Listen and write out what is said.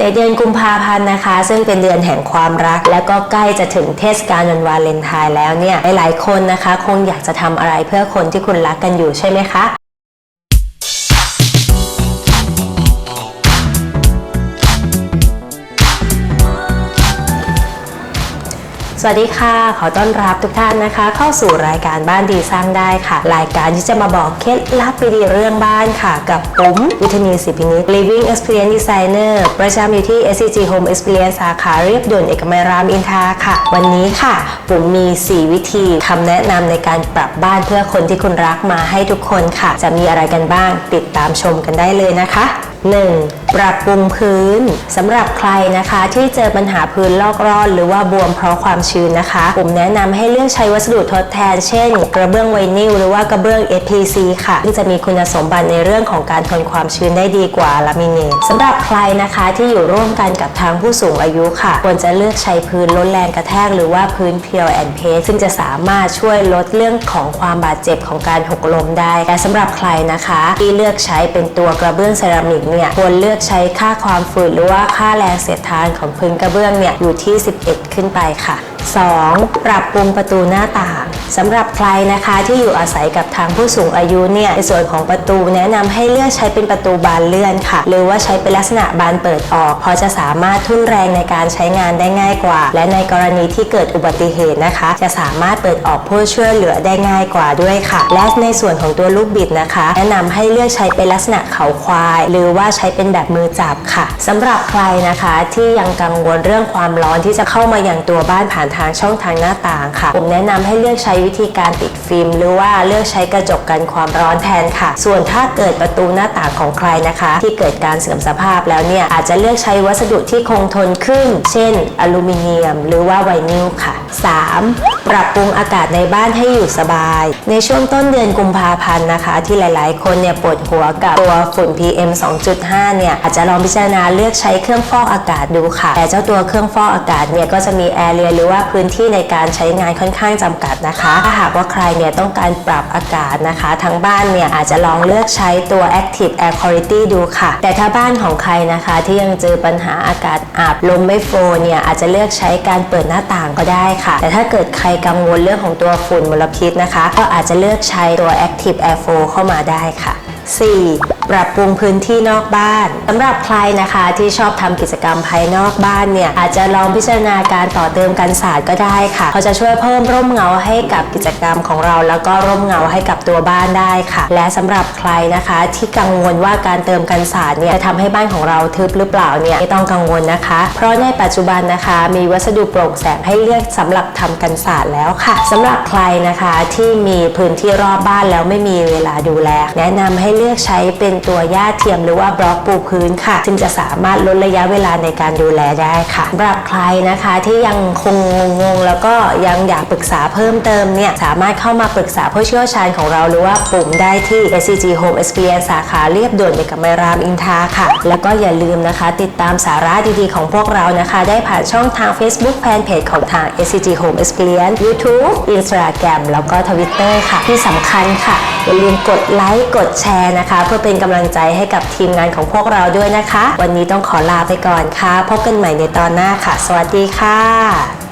ในเดือนกุมภาพันธ์นะคะ ซึ่งเป็นเดือนแห่งความรัก และก็ใกล้จะถึงเทศกาลวันวาเลนไทน์แล้วเนี่ยหลายๆคนนะคะ คงอยากจะทำอะไรเพื่อคนที่คุณรักกันอยู่ใช่ไหมคะ สวัสดีค่ะ ขอต้อนรับทุกท่านนะคะ เข้าสู่รายการบ้านดีสร้างได้ค่ะ รายการที่จะมาบอกเคล็ดลับดีเรื่องบ้านค่ะ กับปุ๋มวิทนีสิพินิจ Living Experience Designer ประจำอยู่ที่ SCG Home Experience สาขาเรียบด่วนเอกมัยรามอินทราค่ะ วันนี้ค่ะ ปุ๋มมี 4 วิธีคำแนะนำในการปรับบ้านเพื่อคนที่คุณรักมาให้ทุกคนค่ะ จะมีอะไรกันบ้างติดตามชมกันได้เลยนะคะ 1. ปรับปรุงพื้นสำหรับใครนะคะที่เจอปัญหาพื้นลอกร่อน หรือว่าบวมเพราะความชื้นนะคะผมแนะนำให้เลือกใช้วัสดุทดแทน เช่น กระเบื้องไวนิลหรือว่ากระเบื้อง FPC ค่ะซึ่จะมีคุณสมบัติในเรื่องของการทนความชื้นได้ดีกว่าลามิเนตสำหรับใครนะคะที่อยู่ร่วมกันกับทางผู้สูงอายุค่ะ ควรจะเลือกใช้พื้นลดแรงกระแทกหรือว่าพื้นเพียวแอนเพสซึ่งจะสามารถช่วยลดเรื่องของความบาดเจ็บของการหกล้มได้แต่สำหรับใครนะคะ ที่เลือกใช้เป็นตัวกระเบื้องเซรามิกเนี่ยควรเลือกใช้ค่าความฝืดหรือว่าค่าแรงเสียดทานของพื้นกระเบื้องเนี่ยอยู่ที่ 11 ขึ้นไปค่ะ 2. ปรับปรุงประตูหน้าต่าง สำหรับใครนะคะที่อยู่อาศัยกับทางผู้สูงอายุเนี่ยในส่วนของประตูแนะนำให้เลือกใช้เป็นประตูบานเลื่อนค่ะ หรือว่าใช้เป็นลักษณะบานเปิดออก เพราะจะสามารถทุ่นแรงในการใช้งานได้ง่ายกว่า และในกรณีที่เกิดอุบัติเหตุนะคะ จะสามารถเปิดออกเพื่อช่วยเหลือได้ง่ายกว่าด้วยค่ะ และในส่วนของตัวลูกบิดนะคะ แนะนำให้เลือกใช้เป็นลักษณะเขาควาย หรือว่าใช้เป็นแบบมือจับค่ะสำหรับใครนะคะที่ยังกังวลเรื่องความร้อนที่จะเข้ามาอย่างตัวบ้านผ่านทางช่องทางหน้าต่างค่ะ ผมแนะนำให้เลือกใช้วิธีการติดฟิล์ม หรือว่าเลือกใช้กระจกกันความร้อนแทนค่ะ ส่วนถ้าเกิดประตูหน้าต่างของใครนะคะ ที่เกิดการเสื่อมสภาพแล้วเนี่ยอาจจะเลือกใช้วัสดุที่คงทนขึ้น เช่น อลูมิเนียม หรือว่าไวนิลค่ะ 3. ปรับปรุงอากาศในบ้านให้อยู่สบาย ในช่วงต้นเดือนกุมภาพันธ์นะคะ ที่หลาย ๆ คนเนี่ยปวดหัวกับตัวฝุ่น PM 2.5 เนี่ยอาจจะลองพิจารณาเลือกใช้เครื่องฟอกอากาศดูค่ะ แต่เจ้าตัวเครื่องฟอกอากาศเนี่ยก็จะมีแอร์เรียหรือว่าพื้นที่ในการใช้งานค่อนข้างจำกัดนะคะถ้าหากว่าใครเนี่ยต้องการปรับอากาศนะคะ ทางบ้านเนี่ยอาจจะลองเลือกใช้ตัว Active Air Quality ดูค่ะ แต่ถ้าบ้านของใครนะคะที่ยังเจอปัญหาอากาศอับลมไม่โฟเนี่ยอาจจะเลือกใช้การเปิดหน้าต่างก็ได้ค่ะ แต่ถ้าเกิดใครกังวลเรื่องของตัวฝุ่นมลพิษนะคะ ก็อาจจะเลือกใช้ตัว Active Air Flow เข้ามาได้ค่ะ 4. ปรับปรุงพื้นที่นอกบ้านสำหรับใครนะคะที่ชอบทำกิจกรรมภายนอกบ้านเนี่ยอาจจะลองพิจารณาการต่อเติมกันศาสตร์ก็ได้ค่ะเขาจะช่วยเพิ่มร่มเงาให้กับกิจกรรมของเรา แล้วก็ร่มเงาให้กับตัวบ้านได้ค่ะ และสำหรับใครนะคะที่กังวลว่าการเติมกันศาสตร์เนี่ยจะทำให้บ้านของเราทึบหรือเปล่าเนี่ยไม่ต้องกังวลนะคะ เพราะในปัจจุบันนะคะมีวัสดุโปร่งแสงให้เลือกสำหรับทำกันศาสตร์แล้วค่ะสำหรับใครนะคะที่มีพื้นที่รอบบ้านแล้วไม่มีเวลาดูแล แนะนำให้เลือกใช้เป็น็นตัวหญ้าเทียมหรือว่าบล็อกปูพื้นค่ะ ซึ่งจะสามารถลดระยะเวลาในการดูแลได้ค่ะสำหรับใครนะคะที่ยังคงงง แล้วก็ยังอยากปรึกษาเพิ่มเติมเนี่ยสามารถเข้ามาปรึกษาผู้เชี่ยวชาญของเราหรือว่าปุ่มได้ที่ SCG Home Experience สาขาเรียบด่วนเอกมัยรามอินทาค่ะ แล้วก็อย่าลืมนะคะ ติดตามสาระดีๆ ของพวกเรานะคะ ได้ผ่านช่องทาง Facebook Fanpage ของทาง SCG Home Experience YouTube Instagram แล้วก็ Twitter ค่ะ ที่สำคัญค่ะ อย่าลืมกดไลค์กดแชร์นะคะ เพื่อเป็นกำลังใจให้กับทีมงานของพวกเราด้วยนะคะ วันนี้ต้องขอลาไปก่อนค่ะ พบกันใหม่ในตอนหน้าค่ะ สวัสดีค่ะ